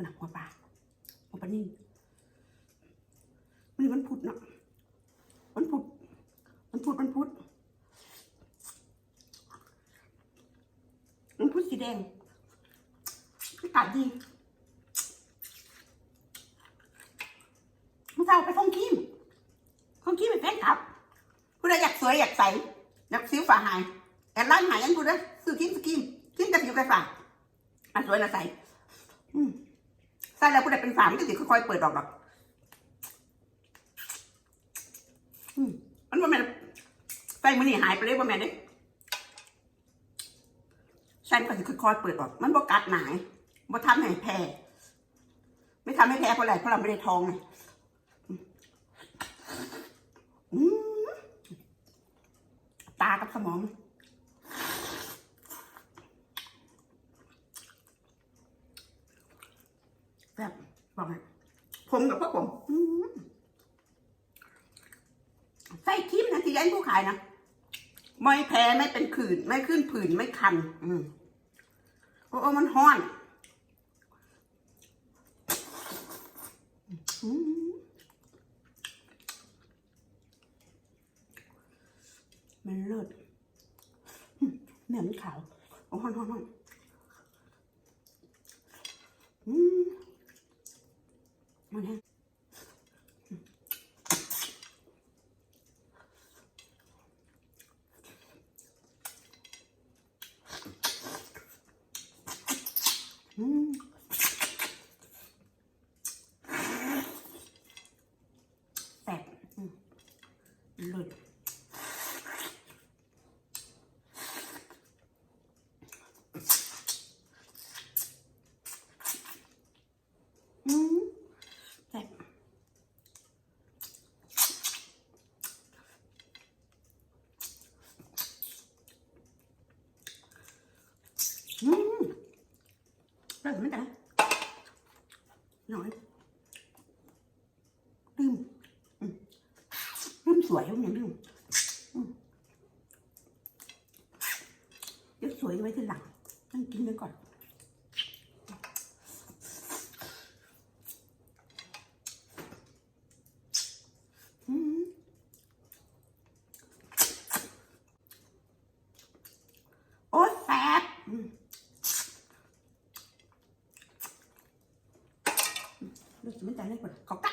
คนหนักหัวปลาหัวปลานิ่งวันนี้วันพุธเนาะวันพุธวันพุธวันพุธวันพุธสีแดงอากาศดีเมื่อเช้าไปท่องคิมท่องคิมไปแฟนคลับผู้ใดอยากสวยอยากใสอยากสิวฝาหายแอนไลน์หายยังผู้ใดซื้อคิมสกิมคิมกับผิวกระฝ่าอันสวยนะใสอืม ใส่แล้วผู้ใดเป็นฝามก็สิค่อยๆเปิดออกดอกมันว่าแม่ใส่มือนี่หายไปเลยว่าแม่นเด้ใส่ก็สิค่อยๆเปิดออก มันบ่กัดหนายบ่ทำให้แพ้ไม่ทำให้แพ้เพราะอะไรเพราะเราไม่ได้ทองไงตากับสมอง แบบบอกไงผมกับพวกผมอืมใส่ครีมนะที่ยันผู้ขายนะไม่แพ้ไม่เป็นขื่นไม่ขึ้นผื่นไม่คัน อืมโอ้โอ้มันห้อนมันเลิศเนื้อมันขาวโอ้ห้อนห้อนห้อนอืม มันแห้งอืมแซ่บอืมเลิศอืมแซ่บ อืมเริ่มไม่ได้ หน่อยลืมลืมสวยอย่างลืมอืมเดี๋ยวสวยไว้ทีหลังต้องกินไปก่อนอืมโอ้แซ่บอืม ดูสิมันจะ เล็กกว่าเขาก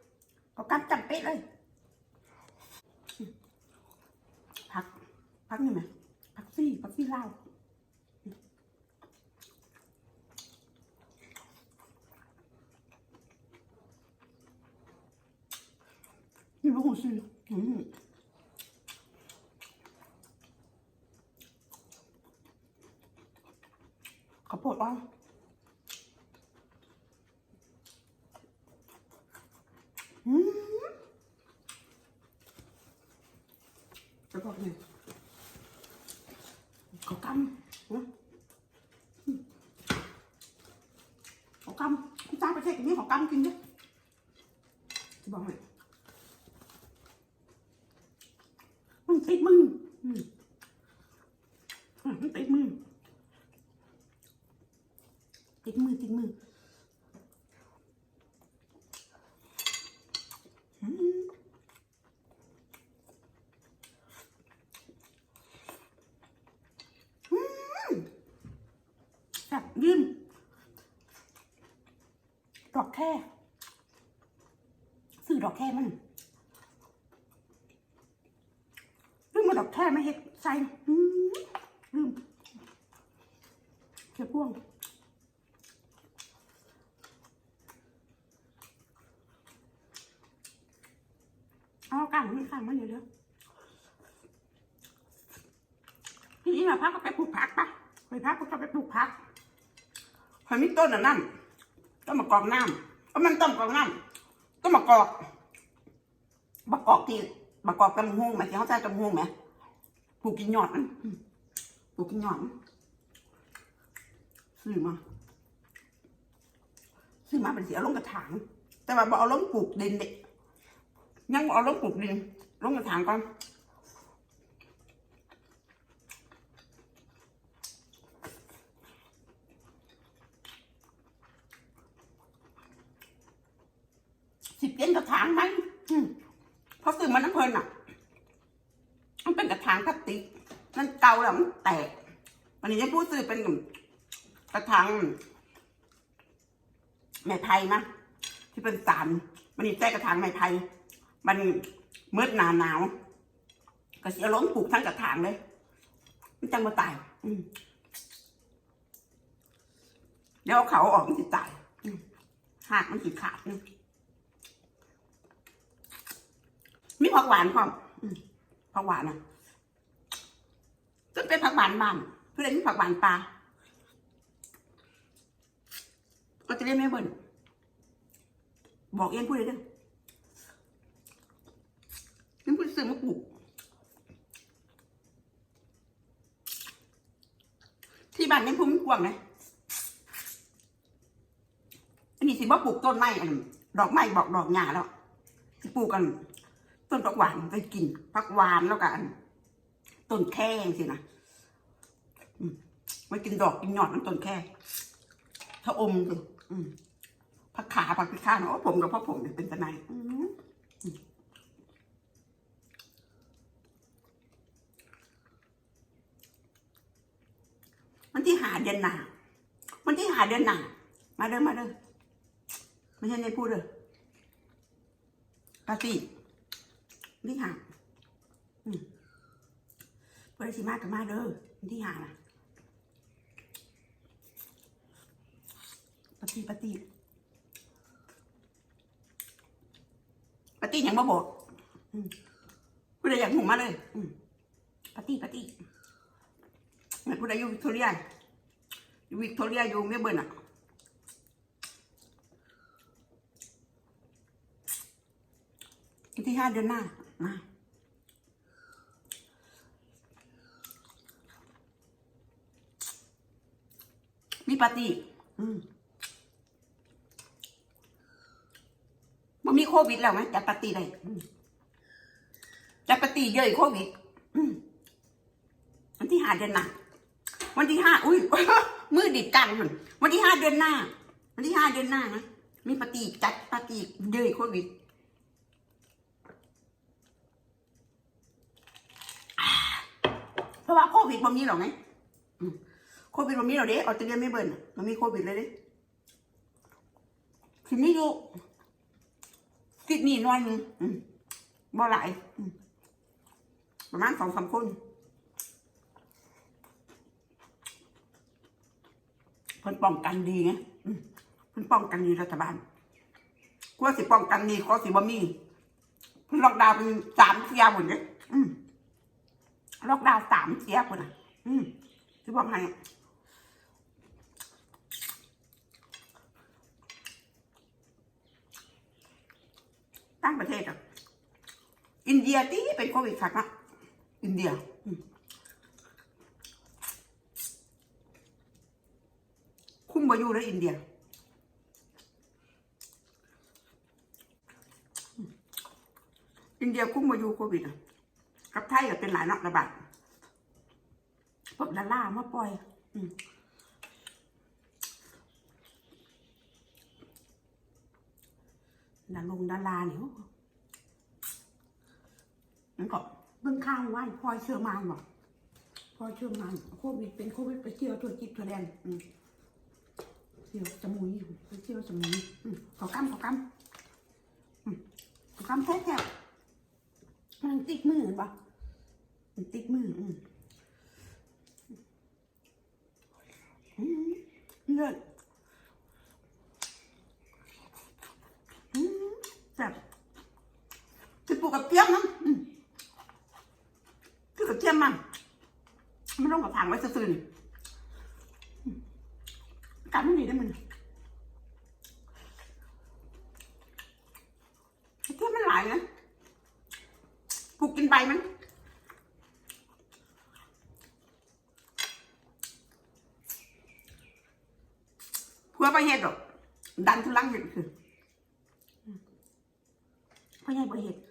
ำเขากำจำเป๊ะเลยพักพักนี่ไหมพักซี่พักซี่เล้านี่ว่าหูซื้ออืมข้าวโพดอ่อน อืม จะบอกไงเขากำนะเขากำคุณจ้างไประเทศนี้เขากำกินด้วยจะบอกไงมันติดมือมันติดมือติดมือติดมอืมแซ่บยืนดอกแค่ซื้อดอกแค่มันลืมมาดอกแค่ไม่เห็ดใส่อืมลืม เสียพ่วงเอากางนี่ข้างมันอยู่เด้อทีนี้เราพักก็ไปปลูกผักปะไปพักก็ไปปลูกผักหอมีต้นอะนั่นต้นมะกอกน้ำก็มันต้นมะกอกน้ำต้นมะกอกมะกอกที่มะกอกกำหูไหมที่เขาใส่กำหูไหมปลูกกินหยอดมันปลูกกินหยอดมัน ซื้อมา ซื้อมาเป็นเสียลงกระถาง แต่ว่าบอเอาลงปลูกดินเด็กยังบ่เอาลงปลูกดินลงกระถางก่อนสิบเปลี่ยนกระถางไหมเพราะซื้อมันน้ำเพลินอะ มันเป็นกระถางพลาสติกมันเก่าแล้วมันแตกวันนี้ยังพูดซื้อเป็น กระถางไม้ไผ่นะที่เป็นสารมันนี่แจ้กระถางไม้ไผ่มันมืดหนาหนาว ก็เสียล้มปลูกทั้งกระถางเลย มันจังมาตายเดี๋ยวเขาออกมันสิตายหากมันสิขาดมีผักหวานพร้อมผักหวานอะก็เป็นผักหวานบ้านเพื่อนมีผักหวานปลา ก็จะเรียกแม่เบิ้ลบอกเอ็นพูดเลยเด้อเอ็นพูดซื้อมาปลูกที่บ้านยังพุ่มกวางนะอันนี้สิบ่ปลูกต้นไม้อันดอกไม้บอกดอกหญ้าแล้วปลูกกัน ต้นผักหวานไปกินผักหวานแล้วกันต้นแค่งสินะอืมไว้กินดอกกินยอดมันต้นแค่ถ้าอมสิอืม ผักขาผักพิฆาตโอ้ผมกับพ่อผมเนี่ยเป็นทนายอืมอืมวันที่หาเดือนหนาวันที่หาเดือนหนามาเด้อมาเด้อไม่ใช่ในพูดเลยปาร์ตี้นี่หาอืมเพื่อนสิมากกับมาเด้อที่หานะปาร์ ตีปาร์ตี้ปาร์ตี้ยังมาบอกอืมผู้ใดอยากหูมาเลยปาร์ตี้ปาร์ตี้เหมือนผู้ใดอยู่วิกตอเรียอยู่วิกตอเรียอยู่เมลเบิร์นอะที่ห้าเดือนหน้ามามีปาร์ตี้อืมมันมี โควิดแล้วไหมจัดปาร์ตี้ได้จัดปาร์ตี้เยอะโควิดวันที่ห้าเดือนหน้าวันที่ห้าอุ้ยมือดิดกันหุ่นวันที่ห้าเดือนหน้า วันที่ห้าเดือนหน้านะมีปาร์ตี้จัดปาร์ตี้เยอะโควิดเพราะว่าโควิดมันมีหรอกไงอืมโควิดมันมีหรอกเด้ออสเตรเลียไม่เบิ่นมันมีโควิดเลยเด้ทีนี้อยู่ ติดนี่น้อยนึงอืมบ่หลายประมาณสองสามคนเพิ่นป้องกันดีไงเพิ่นป้องกันดีรัฐบาลกลัวสิป้องกันดีก็สิบ่มีเพิ่นล็อกดาวน์เป็นสามเที่ยวหมดเลยล็อกดาวน์สามเสียคนอะอืมที่บอกให้ ตั้งประเทศอะ อินเดียที่เป็นโควิดค่ะนะอินเดียคุ้มบายูแล้วอินเดียอินเดียคุ้มบายูโควิดอะ กับไทยก็เป็นหลายนักระบาดพวกดารามาปล่อย อืม ดาลงดาราเนี่ยนั่นก็เบื้องข้างว่านพลอยเชื่อมานบอกพลอยเชื่อมานโควิดเป็นโควิดไปเที่ยวทั่วจิบตัวแดนอืมเที่ยวสมุยไปเที่ยวสมุยขอกำขอกำอืมขอกำแท้แท้มันติดมือเห็นปะมันติดมืออืมอืมเลิศอืมแบบจะปลู กับเทียมนะคือกับเทียมมันไม่ต้องกับถางไว้ซื่อๆนี่อืมการมันดีได้มันเทียมมันหลายนะปลูกกินใบมันเพื่อไปเห็ดหรอกดันทุลังเห็ดคือพราะไงบ่เห็ดดันทุลังเห็ดคอยสิเห็ดเท่าคอยสิเห็ด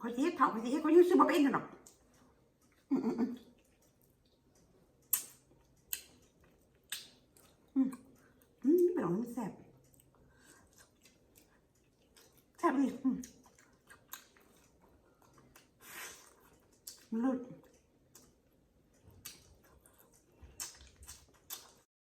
คอยอยุ่ซื้อมาเป็นกันหร